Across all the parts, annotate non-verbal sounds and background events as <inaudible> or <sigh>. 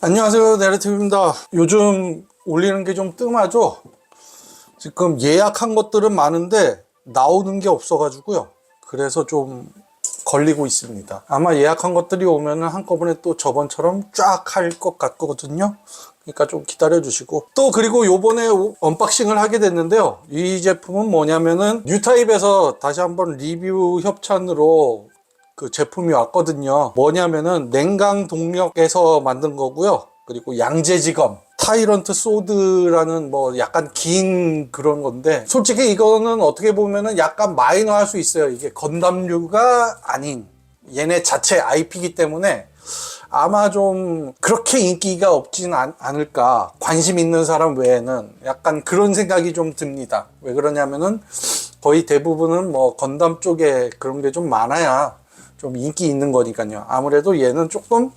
안녕하세요 네레티브입니다. 요즘 올리는 게 좀 뜸하죠? 지금 예약한 것들은 많은데 나오는 게 없어 가지고요. 그래서 좀 걸리고 있습니다. 아마 예약한 것들이 오면 한꺼번에 또 저번처럼 쫙 할 것 같거든요. 그러니까 좀 기다려 주시고. 또 그리고 요번에 오- 언박싱을 하게 됐는데요. 이 제품은 뭐냐면은 뉴타입에서 다시 한번 리뷰 협찬으로 그 제품이 왔거든요. 뭐냐면은 냉강 동력에서 만든 거고요. 그리고 양재지검 타이런트 소드라는 뭐 약간 긴 그런 건데 솔직히 이거는 어떻게 보면은 약간 마이너할 수 있어요. 이게 건담류가 아닌 얘네 자체 IP이기 때문에 아마 좀 그렇게 인기가 없진 않, 않을까 관심 있는 사람 외에는 약간 그런 생각이 좀 듭니다 왜 그러냐면은 거의 대부분은 뭐 건담 쪽에 그런 게 좀 많아야 좀 인기 있는 거니까요 아무래도 얘는 조금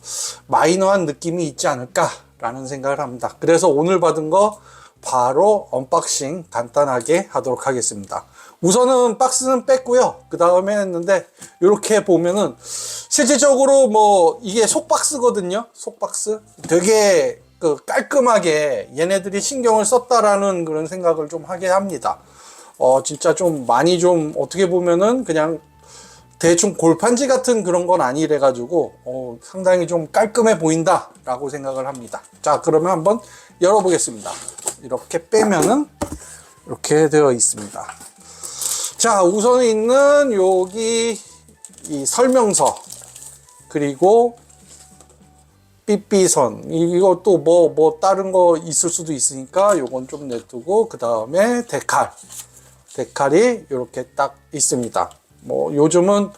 마이너한 느낌이 있지 않을까라는 생각을 합니다 그래서 오늘 받은 거 바로 언박싱 간단하게 하도록 하겠습니다. 우선은 박스는 뺐고요. 그 다음에 했는데 이렇게 보면은 실질적으로 뭐 이게 속박스거든요. 속박스 되게 그 깔끔하게 얘네들이 신경을 썼다라는 그런 생각을 좀 하게 합니다. 어 진짜 좀 많이 좀 어떻게 보면은 그냥 대충 골판지 같은 그런 건 아니래 가지고 어, 상당히 좀 깔끔해 보인다 라고 생각을 합니다. 자 그러면 한번 열어보겠습니다. 이렇게 빼면은 이렇게 되어 있습니다. 자 우선 있는 여기 이 설명서 그리고 삐삐선. 이것도 뭐뭐 다른 거 있을 수도 있으니까 요건 좀 냅두고 그 다음에 데칼. 데칼이 이렇게 딱 있습니다. 뭐 요즘은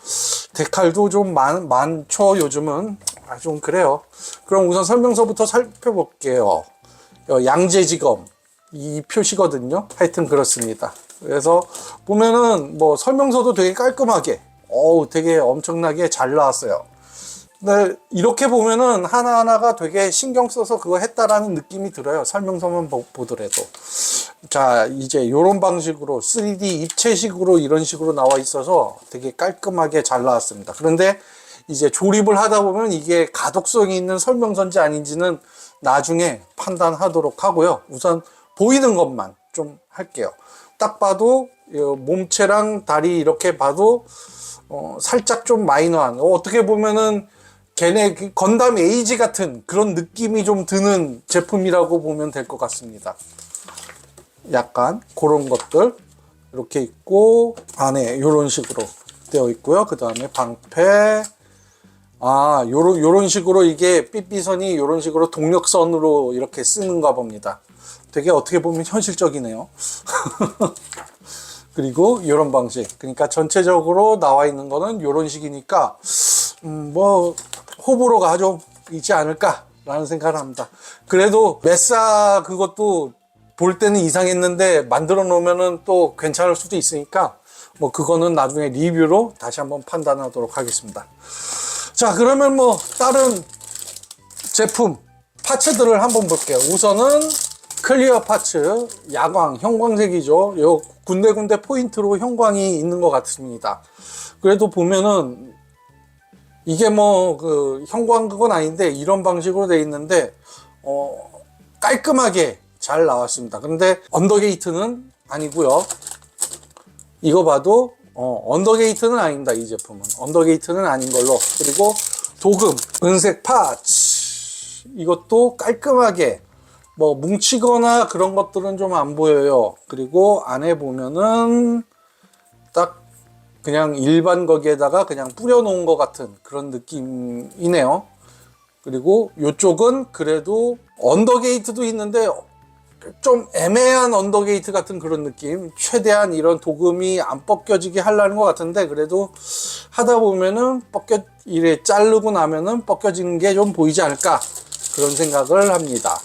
데칼도 좀 많, 많죠. 요즘은 아, 좀 그래요. 그럼 우선 설명서부터 살펴볼게요. 어, 양재지검 이 표시거든요. 하여튼 그렇습니다. 그래서 보면은 뭐 설명서도 되게 깔끔하게, 어우 되게 엄청나게 잘 나왔어요. 근데 이렇게 보면은 하나하나가 되게 신경 써서 그거 했다라는 느낌이 들어요. 설명서만 보, 보더라도. 자, 이제 이런 방식으로 3D 입체식으로 이런 식으로 나와 있어서 되게 깔끔하게 잘 나왔습니다. 그런데 이제 조립을 하다 보면 이게 가독성이 있는 설명서인지 아닌지는 나중에 판단하도록 하고요. 우선 보이는 것만 좀 할게요. 딱 봐도 이 몸체랑 다리 이렇게 봐도 어, 살짝 좀 마이너한 어, 어떻게 보면은 걔네 그 건담 에이지 같은 그런 느낌이 좀 드는 제품이라고 보면 될 것 같습니다. 약간 그런 것들 이렇게 있고 안에 이런 식으로 되어 있고요. 그 다음에 방패 아 요런 요런 식으로 이게 삐삐선이 요런 식으로 동력선으로 이렇게 쓰는가 봅니다. 되게 어떻게 보면 현실적이네요. <laughs> 그리고 이런 방식. 그러니까 전체적으로 나와 있는 거는 이런 식이니까 음, 뭐 호불호가 좀 있지 않을까라는 생각을 합니다. 그래도 메사 그것도 볼 때는 이상했는데 만들어 놓으면은 또 괜찮을 수도 있으니까 뭐 그거는 나중에 리뷰로 다시 한번 판단하도록 하겠습니다. 자 그러면 뭐 다른 제품 파츠들을 한번 볼게요. 우선은 클리어 파츠 야광 형광색이죠. 요 군데군데 포인트로 형광이 있는 것 같습니다. 그래도 보면은 이게 뭐 그 형광 그건 아닌데 이런 방식으로 돼 있는데 어 깔끔하게 잘 나왔습니다. 근데 언더게이트는 아니고요. 이거 봐도 어, 언더게이트는 아닙니다. 이 제품은 언더게이트는 아닌 걸로 그리고 도금 은색 파츠 이것도 깔끔하게 뭐 뭉치거나 그런 것들은 좀 안 보여요. 그리고 안에 보면은 딱 그냥 일반 거기에다가 그냥 뿌려놓은 것 같은 그런 느낌이네요. 그리고 이쪽은 그래도 언더게이트도 있는데 좀 애매한 언더게이트 같은 그런 느낌. 최대한 이런 도금이 안 벗겨지게 하려는 것 같은데 그래도 하다 보면은 벗겨 이래 자르고 나면은 벗겨지는 게 좀 보이지 않을까 그런 생각을 합니다.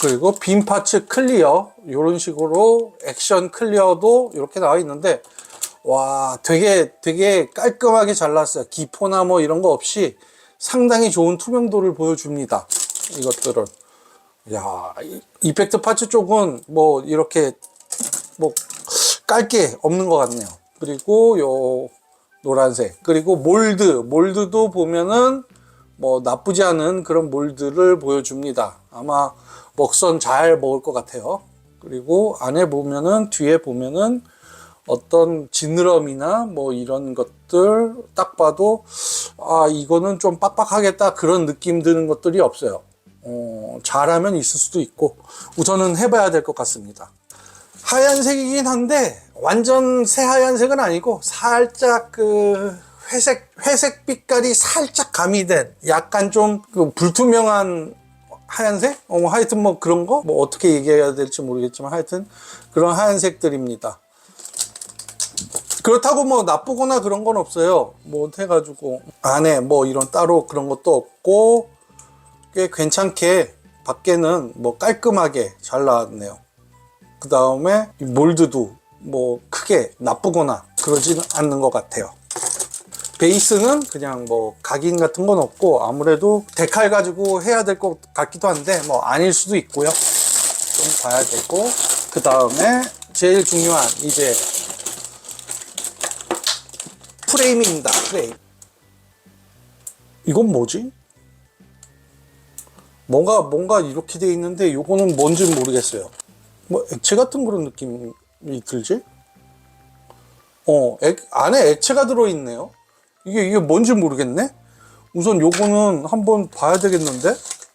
그리고 빔 파츠 클리어 이런 식으로 액션 클리어도 이렇게 나와 있는데 와 되게 되게 깔끔하게 잘났어요. 기포나 뭐 이런 거 없이 상당히 좋은 투명도를 보여줍니다 이것들은. 야 이- 이펙트 파츠 쪽은 뭐 이렇게 뭐 깔 게 없는 것 같네요. 그리고 요 노란색. 그리고 몰드. 몰드도 보면은 뭐 나쁘지 않은 그런 몰드를 보여줍니다. 아마 먹선 잘 먹을 것 같아요. 그리고 안에 보면은 뒤에 보면은 어떤 지느러미나 뭐 이런 것들 딱 봐도 아 이거는 좀 빡빡하겠다 그런 느낌 드는 것들이 없어요. 어, 잘하면 있을 수도 있고 우선은 해봐야 될 것 같습니다. 하얀색이긴 한데 완전 새하얀색은 아니고 살짝 그 회색 회색 빛깔이 살짝 가미된 약간 좀 그 불투명한 하얀색? 어, 뭐 하여튼 뭐 그런 거? 뭐 어떻게 얘기해야 될지 모르겠지만 하여튼 그런 하얀색들입니다. 그렇다고 뭐 나쁘거나 그런 건 없어요. 뭐 해가지고 안에 뭐 이런 따로 그런 것도 없고 꽤 괜찮게 밖에는 뭐 깔끔하게 잘 나왔네요. 그 다음에 몰드도 뭐 크게 나쁘거나 그러지는 않는 것 같아요. 베이스는 그냥 뭐 각인 같은 건 없고 아무래도 데칼 가지고 해야 될 것 같기도 한데 뭐 아닐 수도 있고요. 좀 봐야 되고 그 다음에 제일 중요한 이제 프레임입니다. 프레임. 이건 뭐지? 뭔가 뭔가 이렇게 돼 있는데 요거는 뭔지 모르겠어요. 뭐 액체 같은 그런 느낌이 들지? 어, 액, 안에 액체가 들어있네요. 이게, 이게 뭔지 모르겠네? 우선 요거는 한번 봐야 되겠는데?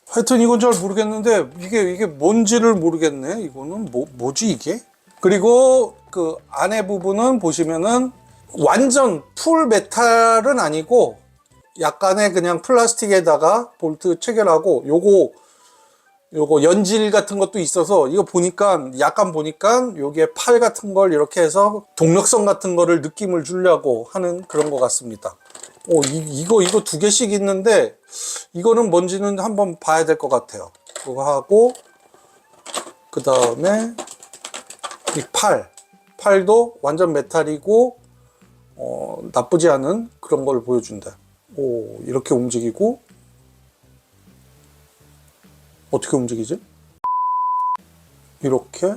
하여튼 이건 잘 모르겠는데, 이게, 이게 뭔지를 모르겠네. 이거는 뭐, 뭐지 이게? 그리고 그 안에 부분은 보시면은 완전 풀 메탈은 아니고, 약간의 그냥 플라스틱에다가 볼트 체결하고, 요거, 요거 연질 같은 것도 있어서 이거 보니까 약간 보니까 요게 팔 같은 걸 이렇게 해서 동력성 같은 거를 느낌을 주려고 하는 그런 것 같습니다. 오, 이, 이거 이거 두 개씩 있는데 이거는 뭔지는 한번 봐야 될 것 같아요. 그거 하고 그 다음에 이 팔, 팔도 완전 메탈이고 어, 나쁘지 않은 그런 걸 보여준다. 오, 이렇게 움직이고 어떻게 움직이지? 이렇게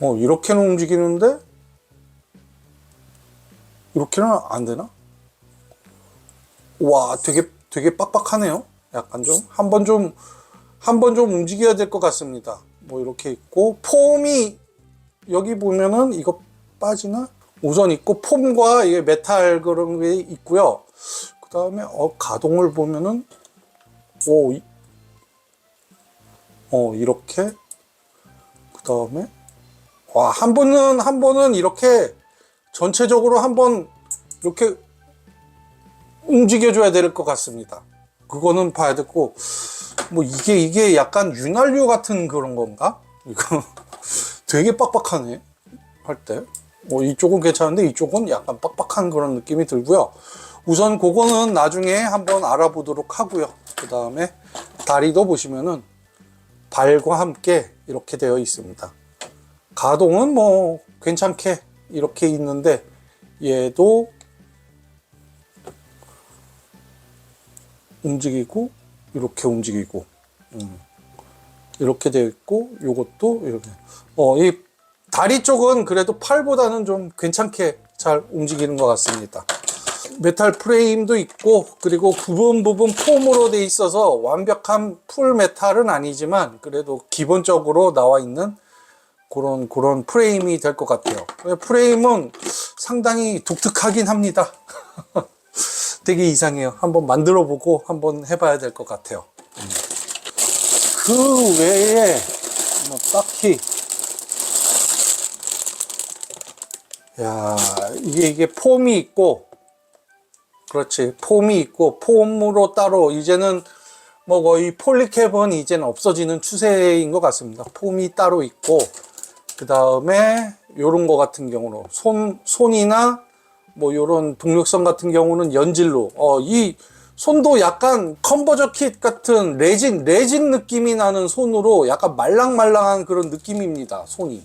어 이렇게는 움직이는데 이렇게는 안 되나? 와 되게 되게 빡빡하네요. 약간 좀 한 번 좀 한 번 좀 움직여야 될 것 같습니다. 뭐 이렇게 있고 폼이 여기 보면은 이거 빠지나? 우선 있고 폼과 이게 메탈 그런 게 있고요. 그 다음에 어 가동을 보면은 오, 이- 어, 이렇게. 그 다음에, 와, 한 번은, 한 번은 이렇게 전체적으로 한 번 이렇게 움직여줘야 될 것 같습니다. 그거는 봐야 되고, 뭐 이게, 이게 약간 윤활유 같은 그런 건가? 이거 <laughs> 되게 빡빡하네. 할 때. 뭐 이쪽은 괜찮은데 이쪽은 약간 빡빡한 그런 느낌이 들고요. 우선 그거는 나중에 한번 알아보도록 하고요. 그 다음에 다리도 보시면은 발과 함께 이렇게 되어 있습니다. 가동은 뭐 괜찮게 이렇게 있는데 얘도 움직이고 이렇게 움직이고 음. 이렇게 되어 있고 요것도 이렇게 어 이 다리 쪽은 그래도 팔보다는 좀 괜찮게 잘 움직이는 것 같습니다. 메탈 프레임도 있고 그리고 부분 부분 폼으로 돼 있어서 완벽한 풀 메탈은 아니지만 그래도 기본적으로 나와 있는 그런 그런 프레임이 될 것 같아요. 프레임은 상당히 독특하긴 합니다. <laughs> 되게 이상해요. 한번 만들어 보고 한번 해봐야 될 것 같아요. 음. 그 외에 뭐 딱히 야 이게 이게 폼이 있고 그렇지. 폼이 있고 폼으로 따로 이제는 뭐 거의 폴리캡은 이제는 없어지는 추세인 것 같습니다. 폼이 따로 있고 그 다음에 요런 거 같은 경우는 손 손이나 뭐 요런 동력성 같은 경우는 연질로. 어 이 손도 약간 컨버저 킷 같은 레진 레진 느낌이 나는 손으로 약간 말랑말랑한 그런 느낌입니다 손이.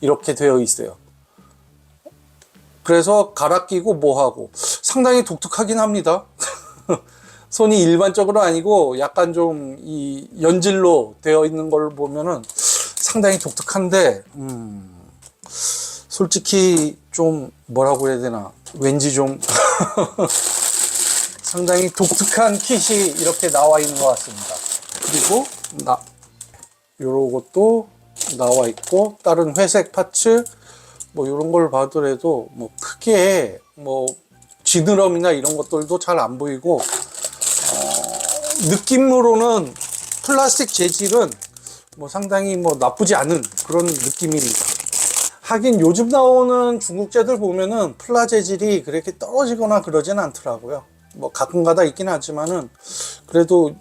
이렇게 되어 있어요. 그래서 갈아 끼고 뭐 하고 상당히 독특하긴 합니다. <laughs> 손이 일반적으로 아니고 약간 좀 이 연질로 되어 있는 걸 보면은 상당히 독특한데 음 솔직히 좀 뭐라고 해야 되나 왠지 좀 <laughs> 상당히 독특한 킷이 이렇게 나와 있는 것 같습니다. 그리고 나 요런 것도 나와 있고 다른 회색 파츠 뭐 이런 걸 봐더라도 뭐 크게 뭐 지느러미나 이런 것들도 잘 안 보이고 어, 느낌으로는 플라스틱 재질은 뭐 상당히 뭐 나쁘지 않은 그런 느낌입니다. 하긴 요즘 나오는 중국제들 보면은 플라 재질이 그렇게 떨어지거나 그러진 않더라고요. 뭐 가끔가다 있긴 하지만은 그래도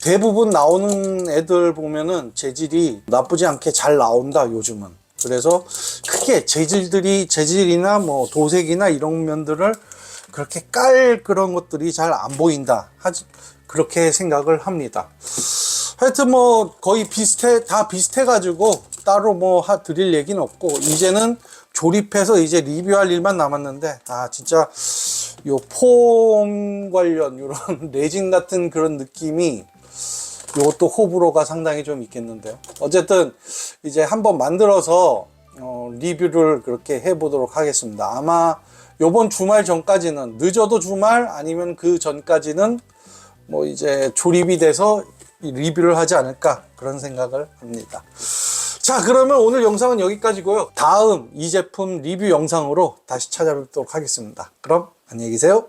대부분 나오는 애들 보면은 재질이 나쁘지 않게 잘 나온다 요즘은. 그래서 크게 재질들이 재질이나 뭐 도색이나 이런 면들을 그렇게 깔 그런 것들이 잘 안 보인다. 하지 그렇게 생각을 합니다. 하여튼 뭐 거의 비슷해 다 비슷해 가지고 따로 뭐 하 드릴 얘기는 없고 이제는 조립해서 이제 리뷰할 일만 남았는데 아 진짜 요 폼 관련 요런 <laughs> 레진 같은 그런 느낌이 요것도 호불호가 상당히 좀 있겠는데요. 어쨌든 이제 한번 만들어서 어, 리뷰를 그렇게 해보도록 하겠습니다. 아마 요번 주말 전까지는 늦어도 주말 아니면 그 전까지는 뭐 이제 조립이 돼서 이 리뷰를 하지 않을까 그런 생각을 합니다. 자 그러면 오늘 영상은 여기까지고요. 다음 이 제품 리뷰 영상으로 다시 찾아뵙도록 하겠습니다. 그럼 안녕히 계세요.